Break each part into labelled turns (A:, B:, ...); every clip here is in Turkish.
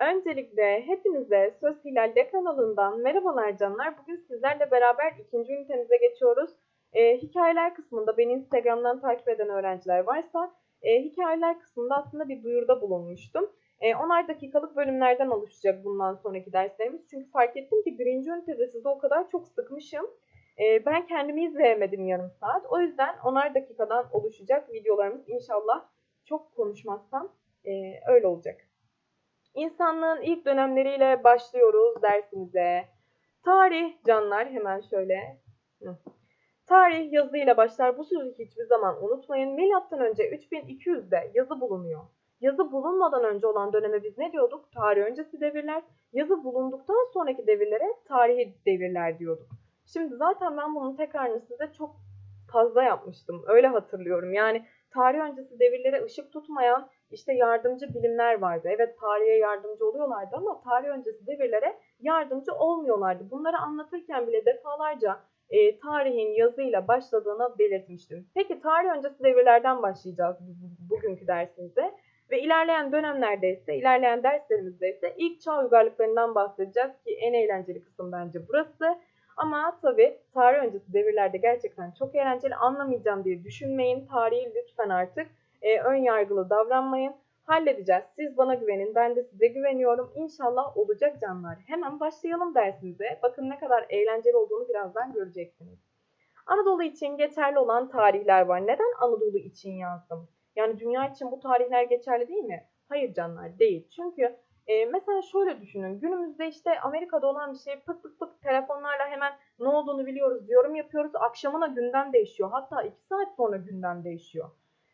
A: Öncelikle hepinize Söz Hilal'de kanalından merhabalar canlar. Bugün sizlerle beraber ikinci ünitemize geçiyoruz. Ee, hikayeler kısmında beni Instagram'dan takip eden öğrenciler varsa e, hikayeler kısmında aslında bir duyuruda bulunmuştum. E, 10'ar dakikalık bölümlerden oluşacak bundan sonraki derslerimiz. Çünkü fark ettim ki birinci ünitede sizi o kadar çok sıkmışım. E, ben kendimi izleyemedim yarım saat. O yüzden 10'ar dakikadan oluşacak videolarımız inşallah çok konuşmazsam e, öyle olacak. İnsanlığın ilk dönemleriyle başlıyoruz dersimize. Tarih canlar hemen şöyle. Tarih yazıyla başlar. Bu sözü hiçbir zaman unutmayın. Milattan önce 3200'de yazı bulunuyor. Yazı bulunmadan önce olan döneme biz ne diyorduk? Tarih öncesi devirler. Yazı bulunduktan sonraki devirlere tarihi devirler diyorduk. Şimdi zaten ben bunun tekrarını size çok fazla yapmıştım. Öyle hatırlıyorum. Yani tarih öncesi devirlere ışık tutmayan işte yardımcı bilimler vardı. Evet tarihe yardımcı oluyorlardı ama tarih öncesi devirlere yardımcı olmuyorlardı. Bunları anlatırken bile defalarca e, tarihin yazıyla başladığını belirtmiştim. Peki tarih öncesi devirlerden başlayacağız bugünkü dersimizde. Ve ilerleyen dönemlerde ise, ilerleyen derslerimizde ise ilk çağ uygarlıklarından bahsedeceğiz ki en eğlenceli kısım bence burası. Ama tabii tarih öncesi devirlerde gerçekten çok eğlenceli anlamayacağım diye düşünmeyin. Tarihi lütfen artık e, ön yargılı davranmayın. Halledeceğiz. Siz bana güvenin. Ben de size güveniyorum. İnşallah olacak canlar. Hemen başlayalım dersimize. Bakın ne kadar eğlenceli olduğunu birazdan göreceksiniz. Anadolu için geçerli olan tarihler var. Neden Anadolu için yazdım? Yani dünya için bu tarihler geçerli değil mi? Hayır canlar değil. Çünkü e, mesela şöyle düşünün. Günümüzde işte Amerika'da olan bir şey pıt pıt pıt telefonlarla hemen ne olduğunu biliyoruz. Yorum yapıyoruz. Akşamına gündem değişiyor. Hatta 2 saat sonra gündem değişiyor.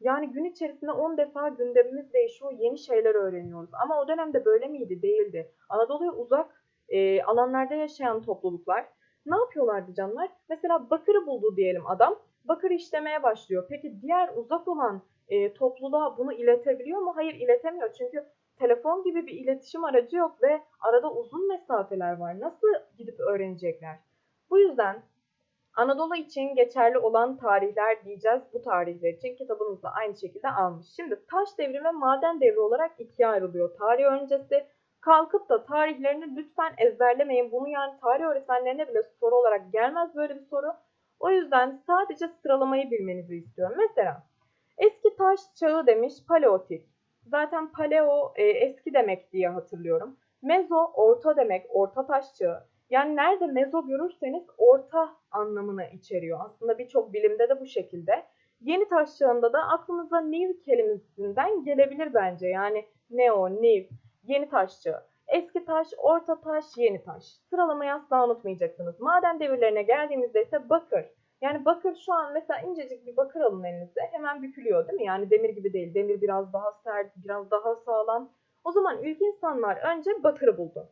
A: Yani gün içerisinde 10 defa gündemimiz değişiyor, yeni şeyler öğreniyoruz. Ama o dönemde böyle miydi? Değildi. Anadolu'ya uzak e, alanlarda yaşayan topluluklar ne yapıyorlardı canlar? Mesela bakırı buldu diyelim adam. Bakır işlemeye başlıyor. Peki diğer uzak olan e, topluluğa bunu iletebiliyor mu? Hayır iletemiyor. Çünkü telefon gibi bir iletişim aracı yok ve arada uzun mesafeler var. Nasıl gidip öğrenecekler? Bu yüzden Anadolu için geçerli olan tarihler diyeceğiz. Bu tarihler için kitabınızda aynı şekilde almış. Şimdi taş devri ve maden devri olarak ikiye ayrılıyor. Tarih öncesi kalkıp da tarihlerini lütfen ezberlemeyin. Bunu yani tarih öğretmenlerine bile soru olarak gelmez böyle bir soru. O yüzden sadece sıralamayı bilmenizi istiyorum. Mesela eski taş çağı demiş paleotik. Zaten paleo e, eski demek diye hatırlıyorum. Mezo orta demek orta taş çağı. Yani nerede mezo görürseniz orta anlamını içeriyor. Aslında birçok bilimde de bu şekilde. Yeni taş çağında da aklınıza new kelimesinden gelebilir bence. Yani neo, new, yeni taş çağı. Eski taş, orta taş, yeni taş. Sıralamayı asla unutmayacaksınız. Maden devirlerine geldiğimizde ise bakır. Yani bakır şu an mesela incecik bir bakır alın elinizde hemen bükülüyor değil mi? Yani demir gibi değil. Demir biraz daha sert, biraz daha sağlam. O zaman ilk insanlar önce bakırı buldu.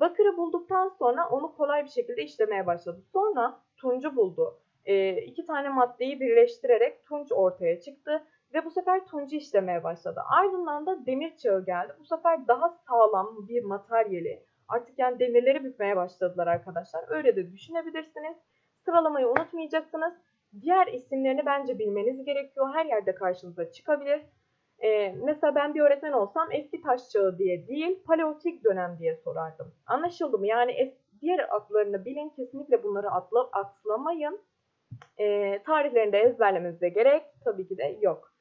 A: Bakırı bulduktan sonra onu kolay bir şekilde işlemeye başladı. Sonra tuncu buldu. E, iki tane maddeyi birleştirerek tunç ortaya çıktı ve bu sefer tuncu işlemeye başladı. Ardından da demir çağı geldi. Bu sefer daha sağlam bir materyali artık yani demirleri bükmeye başladılar arkadaşlar. Öyle de düşünebilirsiniz. Sıralamayı unutmayacaksınız. Diğer isimlerini bence bilmeniz gerekiyor. Her yerde karşınıza çıkabilir. Ee, mesela ben bir öğretmen olsam eski taş çağı diye değil, paleotik dönem diye sorardım. Anlaşıldı mı? Yani es, diğer adlarını bilin, kesinlikle bunları atla, atlamayın. Ee, tarihlerini de ezberlemenize gerek tabii ki de yok.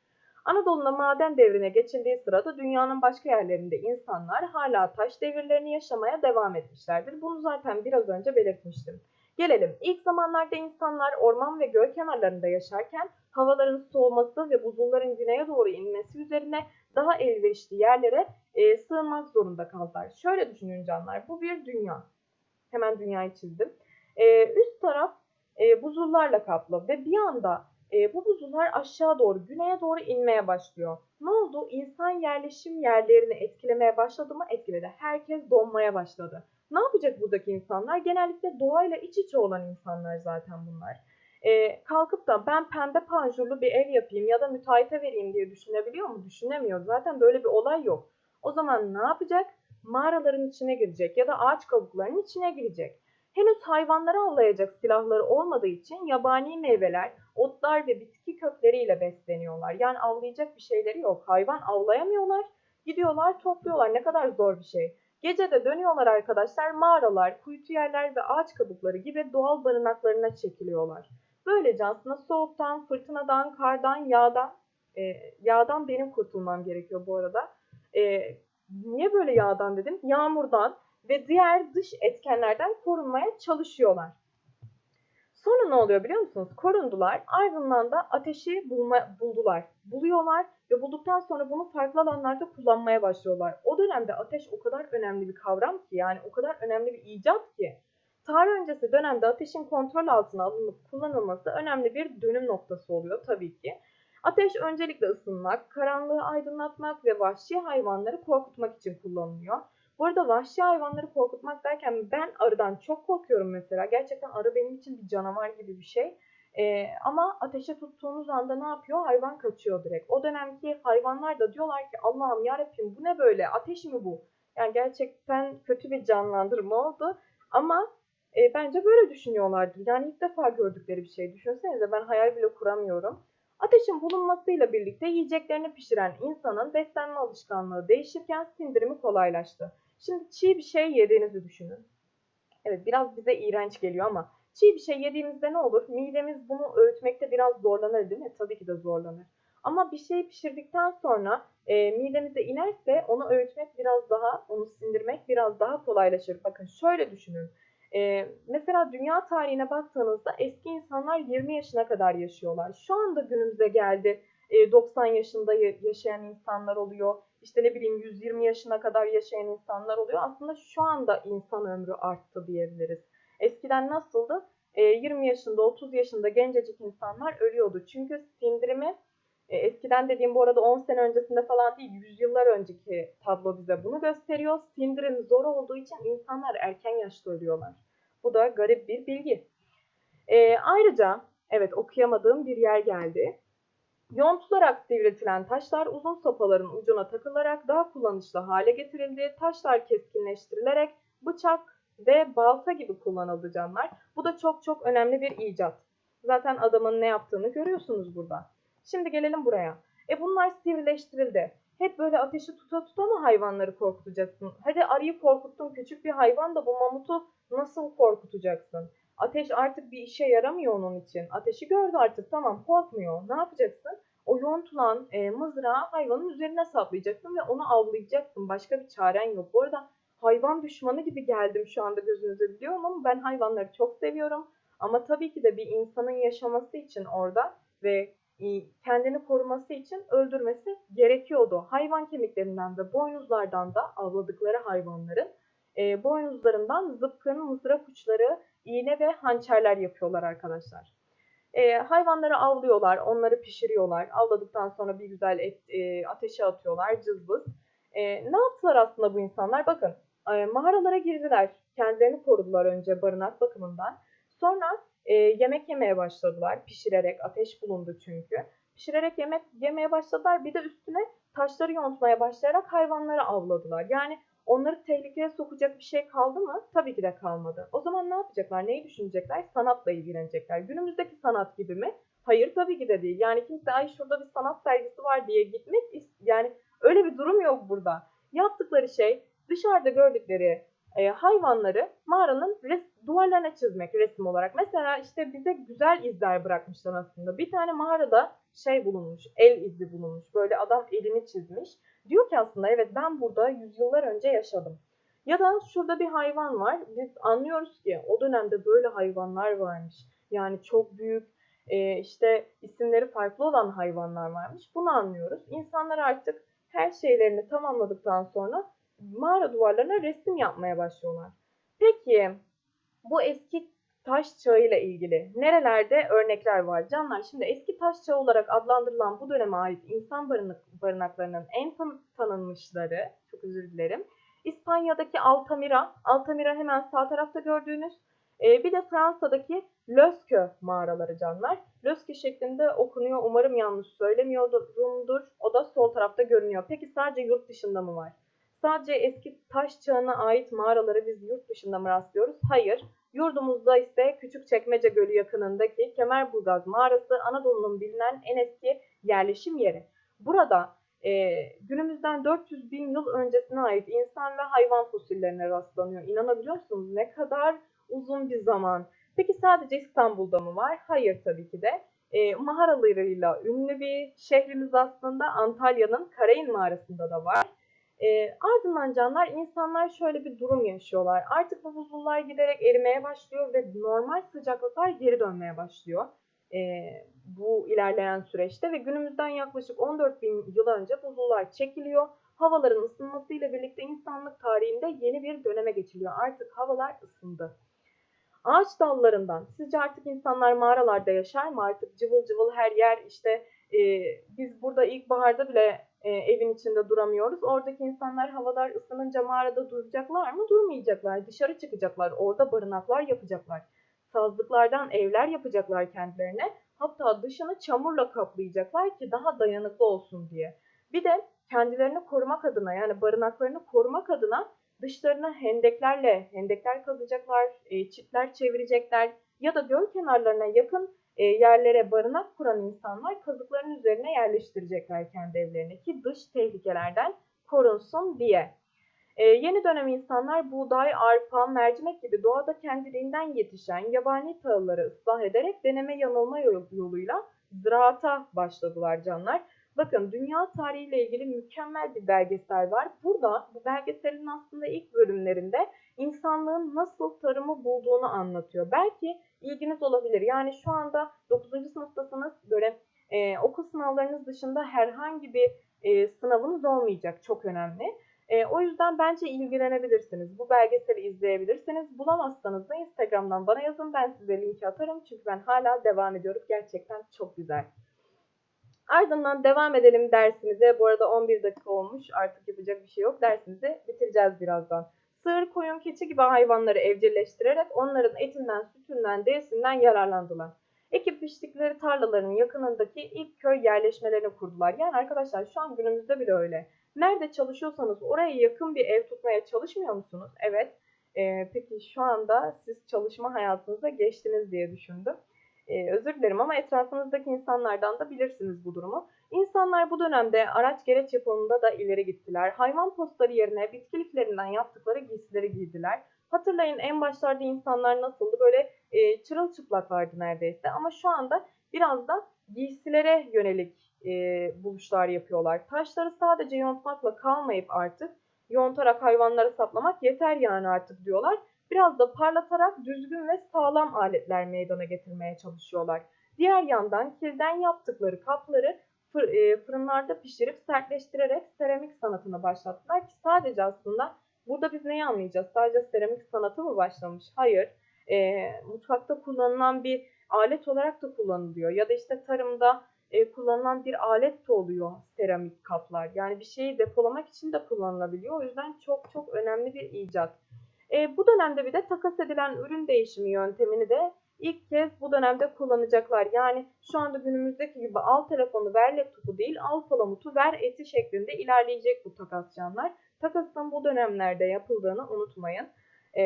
A: Anadolu'nun maden devrine geçildiği sırada dünyanın başka yerlerinde insanlar hala taş devirlerini yaşamaya devam etmişlerdir. Bunu zaten biraz önce belirtmiştim. Gelelim. İlk zamanlarda insanlar orman ve göl kenarlarında yaşarken havaların soğuması ve buzulların güneye doğru inmesi üzerine daha elverişli yerlere e, sığınmak zorunda kaldılar. Şöyle düşünün canlar. Bu bir dünya. Hemen dünyayı çizdim. E, üst taraf e, buzullarla kaplı ve bir anda e, bu buzullar aşağı doğru, güneye doğru inmeye başlıyor. Ne oldu? İnsan yerleşim yerlerini etkilemeye başladı mı? Etkiledi. Herkes donmaya başladı. Ne yapacak buradaki insanlar? Genellikle doğayla iç içe olan insanlar zaten bunlar. Ee, kalkıp da ben pembe panjurlu bir ev yapayım ya da müteahhite vereyim diye düşünebiliyor mu? Düşünemiyor. Zaten böyle bir olay yok. O zaman ne yapacak? Mağaraların içine girecek ya da ağaç kabuklarının içine girecek. Henüz hayvanları avlayacak silahları olmadığı için yabani meyveler, otlar ve bitki kökleriyle besleniyorlar. Yani avlayacak bir şeyleri yok. Hayvan avlayamıyorlar. Gidiyorlar topluyorlar ne kadar zor bir şey. Gece de dönüyorlar arkadaşlar mağaralar, kuytu yerler ve ağaç kabukları gibi doğal barınaklarına çekiliyorlar. Böylece aslında soğuktan, fırtınadan, kardan, yağdan, e, yağdan benim kurtulmam gerekiyor bu arada. E, niye böyle yağdan dedim? Yağmurdan ve diğer dış etkenlerden korunmaya çalışıyorlar. Sonra ne oluyor biliyor musunuz? Korundular. Ardından da ateşi bulma, buldular. Buluyorlar ve bulduktan sonra bunu farklı alanlarda kullanmaya başlıyorlar. O dönemde ateş o kadar önemli bir kavram ki yani o kadar önemli bir icat ki. Tarih öncesi dönemde ateşin kontrol altına alınıp kullanılması önemli bir dönüm noktası oluyor tabii ki. Ateş öncelikle ısınmak, karanlığı aydınlatmak ve vahşi hayvanları korkutmak için kullanılıyor. Bu arada vahşi hayvanları korkutmak derken ben arıdan çok korkuyorum mesela. Gerçekten arı benim için bir canavar gibi bir şey. Ee, ama ateşe tuttuğunuz anda ne yapıyor? Hayvan kaçıyor direkt. O dönemki hayvanlar da diyorlar ki Allah'ım yarabbim bu ne böyle? Ateş mi bu? Yani gerçekten kötü bir canlandırma oldu. Ama e, bence böyle düşünüyorlardır. Yani ilk defa gördükleri bir şey. Düşünsenize ben hayal bile kuramıyorum. Ateşin bulunmasıyla birlikte yiyeceklerini pişiren insanın beslenme alışkanlığı değişirken sindirimi kolaylaştı. Şimdi çiğ bir şey yediğinizi düşünün. Evet biraz bize iğrenç geliyor ama çiğ bir şey yediğimizde ne olur? Midemiz bunu öğütmekte biraz zorlanır değil mi? Tabii ki de zorlanır. Ama bir şeyi pişirdikten sonra e, midemize inerse onu öğütmek biraz daha, onu sindirmek biraz daha kolaylaşır. Bakın şöyle düşünün. E, mesela dünya tarihine baktığınızda eski insanlar 20 yaşına kadar yaşıyorlar. Şu anda günümüze geldi e, 90 yaşında yaşayan insanlar oluyor işte ne bileyim 120 yaşına kadar yaşayan insanlar oluyor. Aslında şu anda insan ömrü arttı diyebiliriz. Eskiden nasıldı? E, 20 yaşında, 30 yaşında gencecik insanlar ölüyordu. Çünkü sindirimi e, eskiden dediğim bu arada 10 sene öncesinde falan değil, yüzyıllar önceki tablo bize bunu gösteriyor. Sindirim zor olduğu için insanlar erken yaşta ölüyorlar. Bu da garip bir bilgi. E, ayrıca evet okuyamadığım bir yer geldi. Yontularak sivriltilen taşlar uzun sopaların ucuna takılarak daha kullanışlı hale getirildi. Taşlar keskinleştirilerek bıçak ve balta gibi kullanıldı canlar. Bu da çok çok önemli bir icat. Zaten adamın ne yaptığını görüyorsunuz burada. Şimdi gelelim buraya. E bunlar sivrileştirildi. Hep böyle ateşi tuta tuta mı hayvanları korkutacaksın? Hadi arıyı korkuttun küçük bir hayvan da bu mamutu nasıl korkutacaksın? Ateş artık bir işe yaramıyor onun için. Ateşi gördü artık tamam korkmuyor. Ne yapacaksın? O yontulan e, mızrağı hayvanın üzerine saplayacaksın ve onu avlayacaksın. Başka bir çaren yok. Bu arada hayvan düşmanı gibi geldim şu anda gözünüze biliyorum ama ben hayvanları çok seviyorum. Ama tabii ki de bir insanın yaşaması için orada ve kendini koruması için öldürmesi gerekiyordu. Hayvan kemiklerinden ve boynuzlardan da avladıkları hayvanların e, boynuzlarından zıpkın, mızrak uçları, iğne ve hançerler yapıyorlar arkadaşlar. E, hayvanları avlıyorlar, onları pişiriyorlar. Avladıktan sonra bir güzel et, e, ateşe atıyorlar, cızbız. E, ne yaptılar aslında bu insanlar? Bakın e, mağaralara girdiler. Kendilerini korudular önce barınak bakımından. Sonra e, yemek yemeye başladılar. Pişirerek, ateş bulundu çünkü. Pişirerek yemek yemeye başladılar. Bir de üstüne taşları yontmaya başlayarak hayvanları avladılar. Yani Onları tehlikeye sokacak bir şey kaldı mı? Tabii ki de kalmadı. O zaman ne yapacaklar? Neyi düşünecekler? Sanatla ilgilenecekler. Günümüzdeki sanat gibi mi? Hayır tabii ki de değil. Yani kimse ay şurada bir sanat sergisi var diye gitmek yani öyle bir durum yok burada. Yaptıkları şey dışarıda gördükleri e, hayvanları mağaranın res, duvarlarına çizmek resim olarak. Mesela işte bize güzel izler bırakmışlar aslında. Bir tane mağarada şey bulunmuş, el izi bulunmuş. Böyle adam elini çizmiş. Diyor ki aslında evet ben burada yüzyıllar önce yaşadım. Ya da şurada bir hayvan var. Biz anlıyoruz ki o dönemde böyle hayvanlar varmış. Yani çok büyük e, işte isimleri farklı olan hayvanlar varmış. Bunu anlıyoruz. İnsanlar artık her şeylerini tamamladıktan sonra mağara duvarlarına resim yapmaya başlıyorlar. Peki bu eski taş çağı ile ilgili nerelerde örnekler var? Canlar şimdi eski taş çağı olarak adlandırılan bu döneme ait insan barınaklarının en tanınmışları, çok özür dilerim, İspanya'daki Altamira, Altamira hemen sağ tarafta gördüğünüz, e, bir de Fransa'daki Löskö mağaraları canlar. Löskö şeklinde okunuyor, umarım yanlış söylemiyorumdur. O da sol tarafta görünüyor. Peki sadece yurt dışında mı var? Sadece eski taş çağına ait mağaraları biz yurt dışında mı rastlıyoruz? Hayır. Yurdumuzda ise Küçükçekmece Gölü yakınındaki Kemerburgaz mağarası Anadolu'nun bilinen en eski yerleşim yeri. Burada e, günümüzden 400 bin yıl öncesine ait insan ve hayvan fosillerine rastlanıyor. İnanabiliyor musunuz? Ne kadar uzun bir zaman. Peki sadece İstanbul'da mı var? Hayır tabii ki de. E, mağaralarıyla ünlü bir şehrimiz aslında Antalya'nın Karayın mağarasında da var. E, ardından canlar insanlar şöyle bir durum yaşıyorlar. Artık bu buzullar giderek erimeye başlıyor ve normal sıcaklıklar geri dönmeye başlıyor. E, bu ilerleyen süreçte ve günümüzden yaklaşık 14 bin yıl önce buzullar çekiliyor. Havaların ısınmasıyla birlikte insanlık tarihinde yeni bir döneme geçiliyor. Artık havalar ısındı. Ağaç dallarından, sizce artık insanlar mağaralarda yaşar mı? Artık cıvıl cıvıl her yer işte e, biz burada ilkbaharda bile e, evin içinde duramıyoruz. Oradaki insanlar havalar ısınınca mağarada duracaklar mı? Durmayacaklar. Dışarı çıkacaklar. Orada barınaklar yapacaklar. Sazlıklardan evler yapacaklar kendilerine. Hatta dışını çamurla kaplayacaklar ki daha dayanıklı olsun diye. Bir de kendilerini korumak adına yani barınaklarını korumak adına dışlarına hendeklerle hendekler kazacaklar, e, çitler çevirecekler ya da göl kenarlarına yakın e, yerlere barınak kuran insanlar kazıkların üzerine yerleştirecekler kendi evlerini ki dış tehlikelerden korunsun diye. E, yeni dönem insanlar buğday, arpa, mercimek gibi doğada kendiliğinden yetişen yabani tahılları ıslah ederek deneme yanılma yoluyla ziraata başladılar canlar. Bakın dünya tarihiyle ilgili mükemmel bir belgesel var. Burada bu belgeselin aslında ilk bölümlerinde insanlığın nasıl tarımı bulduğunu anlatıyor. Belki ilginiz olabilir. Yani şu anda 9. sınıftasınız böyle e, okul sınavlarınız dışında herhangi bir e, sınavınız olmayacak. Çok önemli. E, o yüzden bence ilgilenebilirsiniz. Bu belgeseli izleyebilirsiniz. Bulamazsanız da Instagram'dan bana yazın. Ben size linki atarım. Çünkü ben hala devam ediyorum. Gerçekten çok güzel. Ardından devam edelim dersimize. Bu arada 11 dakika olmuş. Artık yapacak bir şey yok. Dersimizi bitireceğiz birazdan. Sığır, koyun, keçi gibi hayvanları evcilleştirerek onların etinden, sütünden, derisinden yararlandılar. Ekip biçtikleri tarlaların yakınındaki ilk köy yerleşmelerini kurdular. Yani arkadaşlar şu an günümüzde bile öyle. Nerede çalışıyorsanız oraya yakın bir ev tutmaya çalışmıyor musunuz? Evet. Ee, peki şu anda siz çalışma hayatınıza geçtiniz diye düşündüm. Ee, özür dilerim ama etrafınızdaki insanlardan da bilirsiniz bu durumu. İnsanlar bu dönemde araç gereç yapımında da ileri gittiler. Hayvan postları yerine bitki liflerinden yaptıkları giysileri giydiler. Hatırlayın en başlarda insanlar nasıldı? Böyle e, çırılçıplaklardı neredeyse. Ama şu anda biraz da giysilere yönelik e, buluşlar yapıyorlar. Taşları sadece yontmakla kalmayıp artık yontarak hayvanlara saplamak yeter yani artık diyorlar biraz da parlatarak düzgün ve sağlam aletler meydana getirmeye çalışıyorlar. Diğer yandan kilden yaptıkları kapları e, fırınlarda pişirip sertleştirerek seramik sanatına başlattılar ki sadece aslında burada biz neyi anlayacağız? Sadece seramik sanatı mı başlamış? Hayır. E, mutfakta kullanılan bir alet olarak da kullanılıyor. Ya da işte tarımda e, kullanılan bir alet de oluyor seramik kaplar. Yani bir şeyi depolamak için de kullanılabiliyor. O yüzden çok çok önemli bir icat. E, bu dönemde bir de takas edilen ürün değişimi yöntemini de ilk kez bu dönemde kullanacaklar. Yani şu anda günümüzdeki gibi al telefonu ver laptopu değil al palamutu ver eti şeklinde ilerleyecek bu takas canlar. Takasın bu dönemlerde yapıldığını unutmayın. Ee,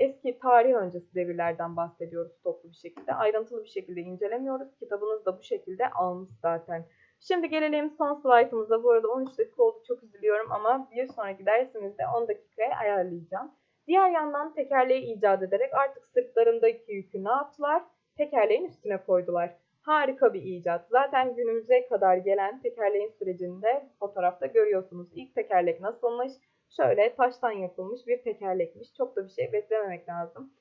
A: eski tarih öncesi devirlerden bahsediyoruz toplu bir şekilde. Ayrıntılı bir şekilde incelemiyoruz. Kitabınız da bu şekilde almış zaten. Şimdi gelelim son slaytımıza. Bu arada 13 dakika oldu çok üzülüyorum ama bir sonraki dersimizde 10 dakikaya ayarlayacağım. Diğer yandan tekerleği icat ederek artık sırtlarındaki yükü ne yaptılar? Tekerleğin üstüne koydular. Harika bir icat. Zaten günümüze kadar gelen tekerleğin sürecinde fotoğrafta görüyorsunuz. İlk tekerlek nasılmış? Şöyle taştan yapılmış bir tekerlekmiş. Çok da bir şey beklememek lazım.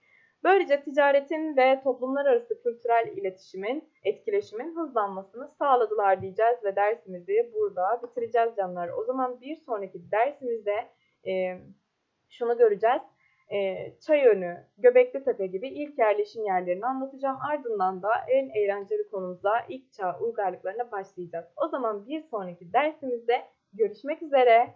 A: Böylece ticaretin ve toplumlar arası kültürel iletişimin, etkileşimin hızlanmasını sağladılar diyeceğiz ve dersimizi burada bitireceğiz canlar. O zaman bir sonraki dersimizde e, şunu göreceğiz e, Çayönü, Göbekli Tepe gibi ilk yerleşim yerlerini anlatacağım. Ardından da en eğlenceli konumuza ilk çağ uygarlıklarına başlayacağız. O zaman bir sonraki dersimizde görüşmek üzere.